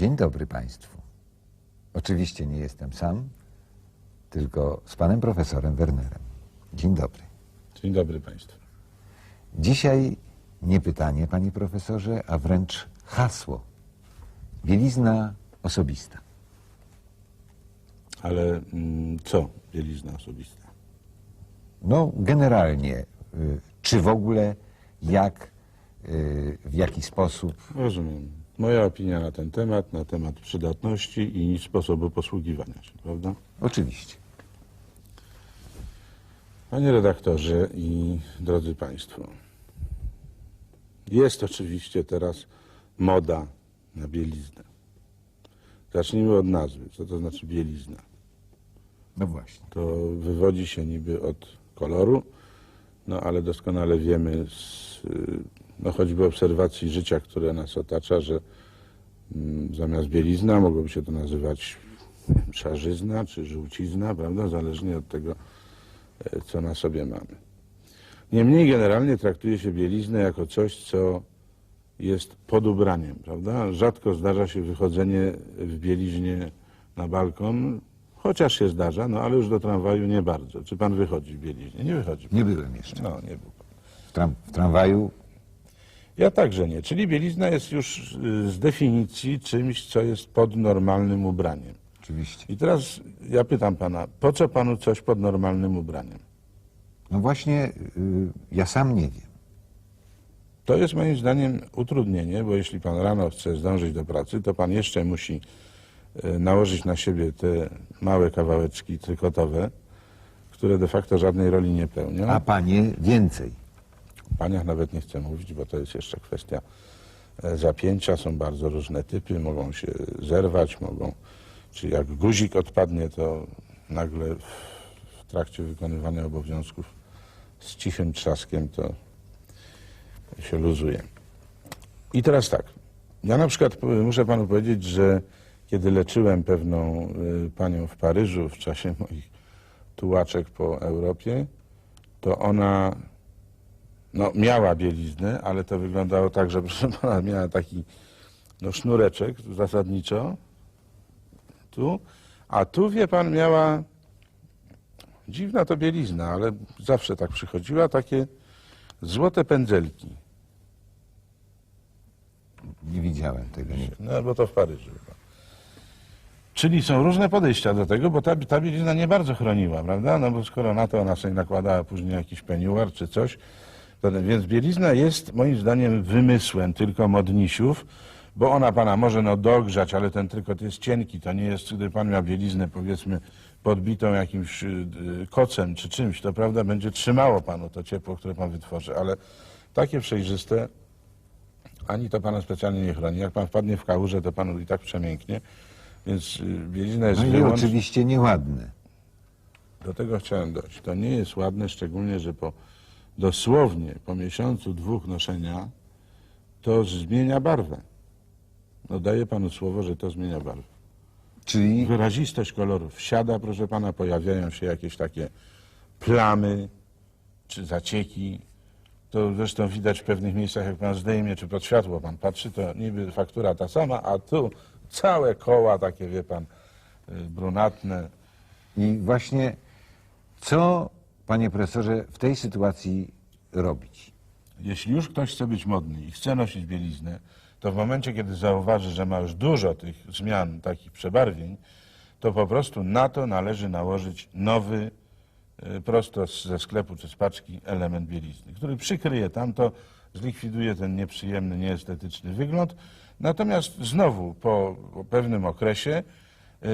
Dzień dobry Państwu. Oczywiście nie jestem sam, tylko z panem profesorem Wernerem. Dzień dobry. Dzień dobry Państwu. Dzisiaj nie pytanie, panie profesorze, a wręcz hasło. Bielizna osobista. Ale mm, co bielizna osobista? No, generalnie, y, czy w ogóle, jak, y, w jaki sposób. Rozumiem. Moja opinia na ten temat, na temat przydatności i sposobu posługiwania się, prawda? Oczywiście. Panie redaktorze i drodzy Państwo, jest oczywiście teraz moda na bieliznę. Zacznijmy od nazwy. Co to znaczy bielizna? No właśnie. To wywodzi się niby od koloru, no ale doskonale wiemy z y, no, choćby obserwacji życia, które nas otacza, że mm, zamiast bielizna mogłoby się to nazywać szarzyzna czy żółcizna, prawda? Zależnie od tego, e, co na sobie mamy. Niemniej generalnie traktuje się bieliznę jako coś, co jest pod ubraniem, prawda? Rzadko zdarza się wychodzenie w bieliźnie na balkon, chociaż się zdarza, no ale już do tramwaju nie bardzo. Czy pan wychodzi w bieliźnie? Nie wychodzi. pan. Nie byłem jeszcze. No, nie był. W, tram, w tramwaju Ja także nie. Czyli bielizna jest już y, z definicji czymś, co jest pod normalnym ubraniem. oczywiście. I teraz ja pytam pana, po co panu coś pod normalnym ubraniem? No właśnie, y, ja sam nie wiem. To jest moim zdaniem utrudnienie, bo jeśli pan rano chce zdążyć do pracy, to pan jeszcze musi e, nałożyć na siebie te małe kawałeczki trykotowe, które de facto żadnej roli nie pełnią. A panie więcej. Paniach nawet nie chcę mówić, bo to jest jeszcze kwestia e, zapięcia. Są bardzo różne typy, mogą się zerwać, mogą, czy jak guzik odpadnie, to nagle w, trakcie wykonywania obowiązków z cichym trzaskiem to się luzuje. I teraz tak. Ja na przykład muszę panu powiedzieć, że kiedy leczyłem pewną y, panią w Paryżu w czasie moich tułaczek po Europie, to ona no, miała bieliznę, ale to wyglądało tak, że proszę pana miała taki no, sznureczek zasadniczo tu, a tu wie pan miała dziwna to bielizna, ale zawsze tak przychodziła, takie złote pędzelki. Nie widziałem tego nigdy. No bo to w Paryżu. chyba. Czyli są różne podejścia do tego, bo ta, ta bielizna nie bardzo chroniła, prawda? No bo skoro na to ona sobie nakładała później jakiś peniuar czy coś, więc bielizna jest moim zdaniem wymysłem tylko modnisiów, bo ona pana może no dogrzać, ale ten trykot jest cienki, to nie jest, gdy pan miał bieliznę powiedzmy podbitą jakimś y, y, kocem czy czymś, to prawda będzie trzymało panu to ciepło, które pan wytworzy, ale takie przejrzyste ani to pana specjalnie nie chroni. Jak pan wpadnie w kałużę, to panu i tak przemięknie. Więc y, bielizna jest No i wyłącznie... oczywiście nieładne. Do tego chciałem dojść. To nie jest ładne, szczególnie, że po dosłownie po miesiącu, dwóch noszenia to zmienia barwę. No daję panu słowo, że to zmienia barwę. Czyli Wyrazistość kolorów siada, proszę pana, pojawiają się jakieś takie plamy czy zacieki. To zresztą widać w pewnych miejscach, jak pan zdejmie, czy pod światło pan patrzy, to niby faktura ta sama, a tu całe koła takie, wie pan, y, brunatne. i właśnie co, panie profesorze, w tej sytuacji robić? Jeśli już ktoś chce być modny i chce nosić bieliznę, to w momencie, kiedy zauważy, że ma już dużo tych zmian, takich przebarwień, to po prostu na to należy nałożyć nowy, y, prosto ze sklepu czy z paczki element bielizny, który przykryje tamto, zlikwiduje ten nieprzyjemny, nieestetyczny wygląd. Natomiast znowu po, pewnym okresie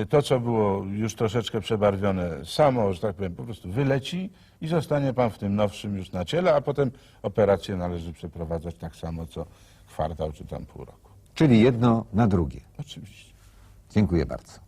to, co było już troszeczkę przebarwione, samo, że tak powiem, po prostu wyleci i zostanie pan w tym nowszym już na ciele, a potem operację należy przeprowadzać tak samo, co kwartał czy tam pół roku. Czyli jedno na drugie. Oczywiście. Dziękuję bardzo.